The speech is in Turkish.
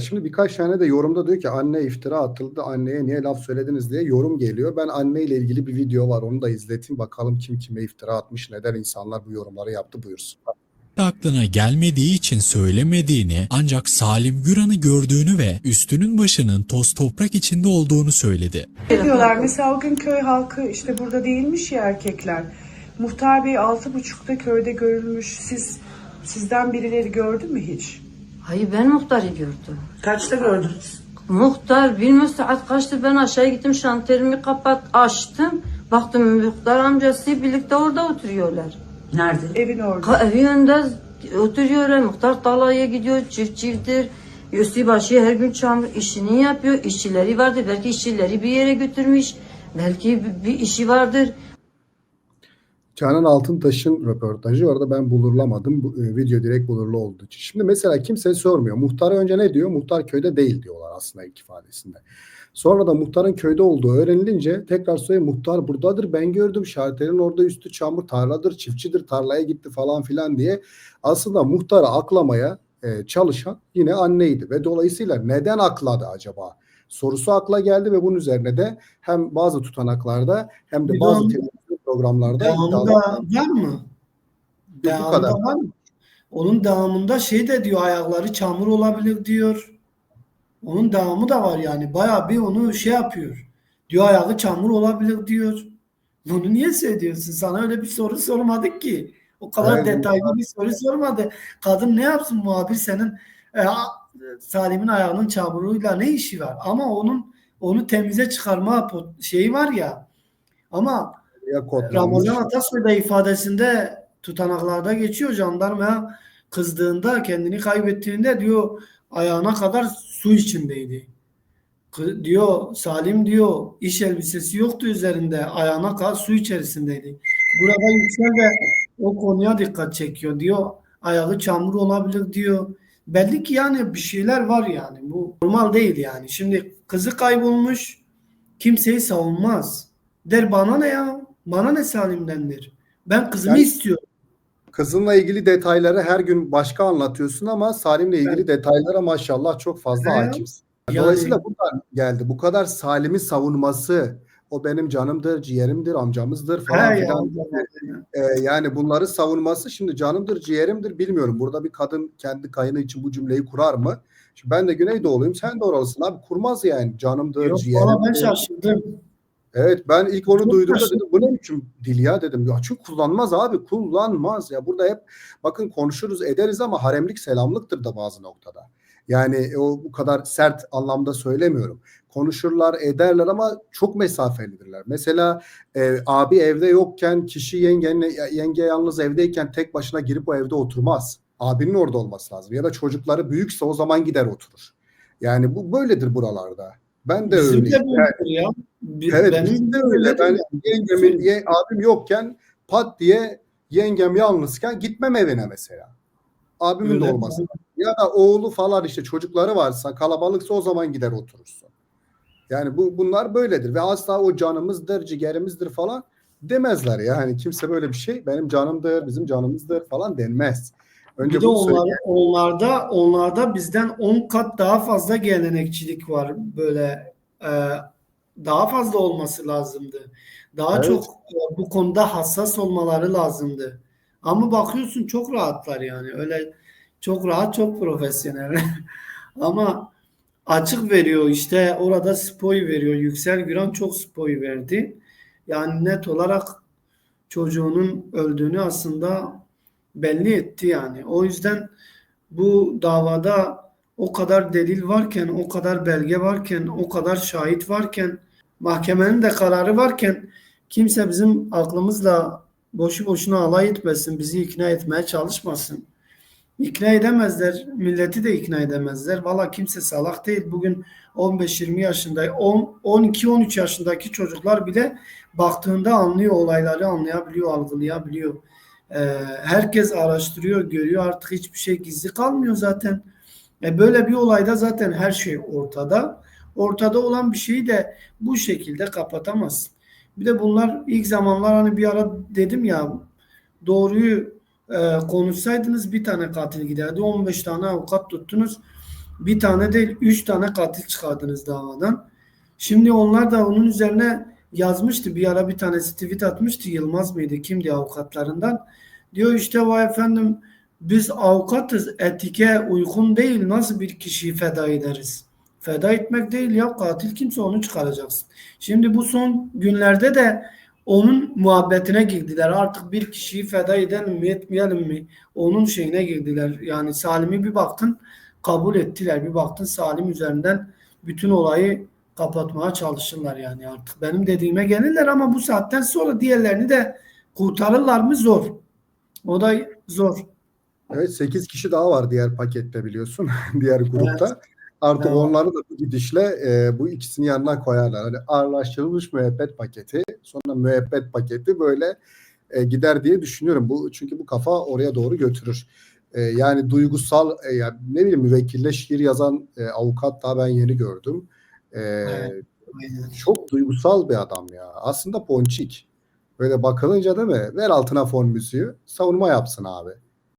Şimdi birkaç tane de yorumda diyor ki anne iftira atıldı. Anneye niye laf söylediniz diye yorum geliyor. Ben anne ile ilgili bir video var. Onu da izleteyim. Bakalım kim kime iftira atmış. Neden insanlar bu yorumları yaptı buyursun. aklına gelmediği için söylemediğini ancak Salim Güran'ı gördüğünü ve üstünün başının toz toprak içinde olduğunu söyledi. Ne diyorlar mesela o gün köy halkı işte burada değilmiş ya erkekler. Muhtar Bey altı buçukta köyde görülmüş. Siz sizden birileri gördü mü hiç? Hayır ben muhtarı gördüm. Kaçta gördünüz? Muhtar bilmiyorum saat kaçtı ben aşağı gittim şanterimi kapat açtım. Baktım muhtar amcası birlikte orada oturuyorlar. Nerede? Evin orada. Ka evi önünde oturuyorlar. Muhtar tarlaya gidiyor çift çifttir. Üstü başı her gün çamur işini yapıyor. İşçileri vardır. Belki işçileri bir yere götürmüş. Belki bir, bir işi vardır. Canan Altıntaş'ın röportajı orada ben bulurlamadım. Bu, e, video direkt bulurlu olduğu için. Şimdi mesela kimse sormuyor. Muhtar önce ne diyor? Muhtar köyde değil diyorlar aslında ilk ifadesinde. Sonra da muhtarın köyde olduğu öğrenilince tekrar söylüyor muhtar buradadır ben gördüm şarterin orada üstü çamur tarladır çiftçidir tarlaya gitti falan filan diye aslında muhtarı aklamaya e, çalışan yine anneydi ve dolayısıyla neden akladı acaba sorusu akla geldi ve bunun üzerine de hem bazı tutanaklarda hem de bazı programlarda Devamında var mı? bu Devamında kadar. var mı? Onun devamında şey de diyor ayakları çamur olabilir diyor. Onun devamı da var yani. Bayağı bir onu şey yapıyor. Diyor ayağı çamur olabilir diyor. Bunu niye söylüyorsun? Sana öyle bir soru sormadık ki. O kadar Evet. detaylı bir soru sormadı. Kadın ne yapsın muhabir senin e, Salim'in ayağının çamuruyla ne işi var? Ama onun onu temize çıkarma şeyi var ya. Ama ya kodlanmış. Ramazan Atasoy da ifadesinde tutanaklarda geçiyor jandarmaya kızdığında kendini kaybettiğinde diyor ayağına kadar su içindeydi. Diyor Salim diyor iş elbisesi yoktu üzerinde ayağına kadar su içerisindeydi. Burada Yüksel de o konuya dikkat çekiyor diyor ayağı çamur olabilir diyor. Belli ki yani bir şeyler var yani bu normal değil yani. Şimdi kızı kaybolmuş kimseyi savunmaz. Der bana ne ya? Bana ne Salim'dendir? Ben kızımı Yani- istiyorum. Kızınla ilgili detayları her gün başka anlatıyorsun ama Salim'le ilgili detaylara maşallah çok fazla He. hakimsin. Yani- Dolayısıyla buradan geldi. Bu kadar Salim'i savunması, o benim canımdır, ciğerimdir, amcamızdır falan He filan. Ee, yani bunları savunması şimdi canımdır, ciğerimdir bilmiyorum. Burada bir kadın kendi kayını için bu cümleyi kurar mı? Şimdi ben de Güneydoğuluyum, sen de oralısın abi. Kurmaz yani canımdır, Yok ciğerimdir. valla ben şaşırdım. Evet ben ilk onu duyduğumda dedim bu ne biçim dil ya dedim. Ya çünkü kullanmaz abi kullanmaz ya. Burada hep bakın konuşuruz ederiz ama haremlik selamlıktır da bazı noktada. Yani o bu kadar sert anlamda söylemiyorum. Konuşurlar ederler ama çok mesafelidirler. Mesela e, abi evde yokken kişi yengen, yenge yalnız evdeyken tek başına girip o evde oturmaz. Abinin orada olması lazım. Ya da çocukları büyükse o zaman gider oturur. Yani bu böyledir buralarda. Ben de Bizim öyleyim. de Yani- ya. Bi- Evet benim bizim de öyle. Ben ya. yengemin, ye- abim yokken pat diye yengem yalnızken gitmem evine mesela. Abimin Öyle. de olması. Ya da oğlu falan işte çocukları varsa kalabalıksa o zaman gider oturursun. Yani bu bunlar böyledir ve asla o canımızdır, ciğerimizdir falan demezler ya. Hani kimse böyle bir şey benim canımdır, bizim canımızdır falan denmez. Önce Bir de onlar, onlarda onlarda bizden 10 kat daha fazla gelenekçilik var böyle e, daha fazla olması lazımdı. Daha Evet. çok e, bu konuda hassas olmaları lazımdı. Ama bakıyorsun çok rahatlar yani. Öyle çok rahat, çok profesyonel. Ama açık veriyor işte orada spoy veriyor. Yüksel Güran çok spoy verdi. Yani net olarak çocuğunun öldüğünü aslında belli etti yani. O yüzden bu davada o kadar delil varken, o kadar belge varken, o kadar şahit varken, mahkemenin de kararı varken kimse bizim aklımızla boşu boşuna alay etmesin, bizi ikna etmeye çalışmasın. İkna edemezler, milleti de ikna edemezler. Valla kimse salak değil. Bugün 15-20 yaşında, 10 12-13 yaşındaki çocuklar bile baktığında anlıyor olayları, anlayabiliyor, algılayabiliyor. Ee, herkes araştırıyor, görüyor. Artık hiçbir şey gizli kalmıyor zaten. E böyle bir olayda zaten her şey ortada. Ortada olan bir şeyi de bu şekilde kapatamazsın. Bir de bunlar ilk zamanlar hani bir ara dedim ya doğruyu e, konuşsaydınız bir tane katil giderdi. 15 tane avukat tuttunuz. bir tane değil üç tane katil çıkardınız davadan. Şimdi onlar da onun üzerine yazmıştı. Bir ara bir tanesi tweet atmıştı. Yılmaz mıydı? Kimdi avukatlarından? Diyor işte vay efendim biz avukatız. Etike uygun değil. Nasıl bir kişiyi feda ederiz? Feda etmek değil ya. Katil kimse onu çıkaracaksın. Şimdi bu son günlerde de onun muhabbetine girdiler. Artık bir kişiyi feda edelim mi etmeyelim mi? Onun şeyine girdiler. Yani Salim'i bir baktın kabul ettiler. Bir baktın Salim üzerinden bütün olayı kapatmaya çalışırlar yani artık. Benim dediğime gelirler ama bu saatten sonra diğerlerini de kurtarırlar mı zor. O da zor. Evet 8 kişi daha var diğer pakette biliyorsun. diğer grupta. Artık Evet. onları da bu gidişle e, bu ikisini yanına koyarlar. Hani ağırlaştırılmış müebbet paketi, sonra müebbet paketi böyle e, gider diye düşünüyorum. Bu çünkü bu kafa oraya doğru götürür. E, yani duygusal, e, ya ne bileyim müvekkille şiir yazan e, avukat daha ben yeni gördüm. E. Aynen. Çok duygusal bir adam ya. Aslında ponçik. Böyle bakılınca değil mi? Ver altına fon müziği, savunma yapsın abi.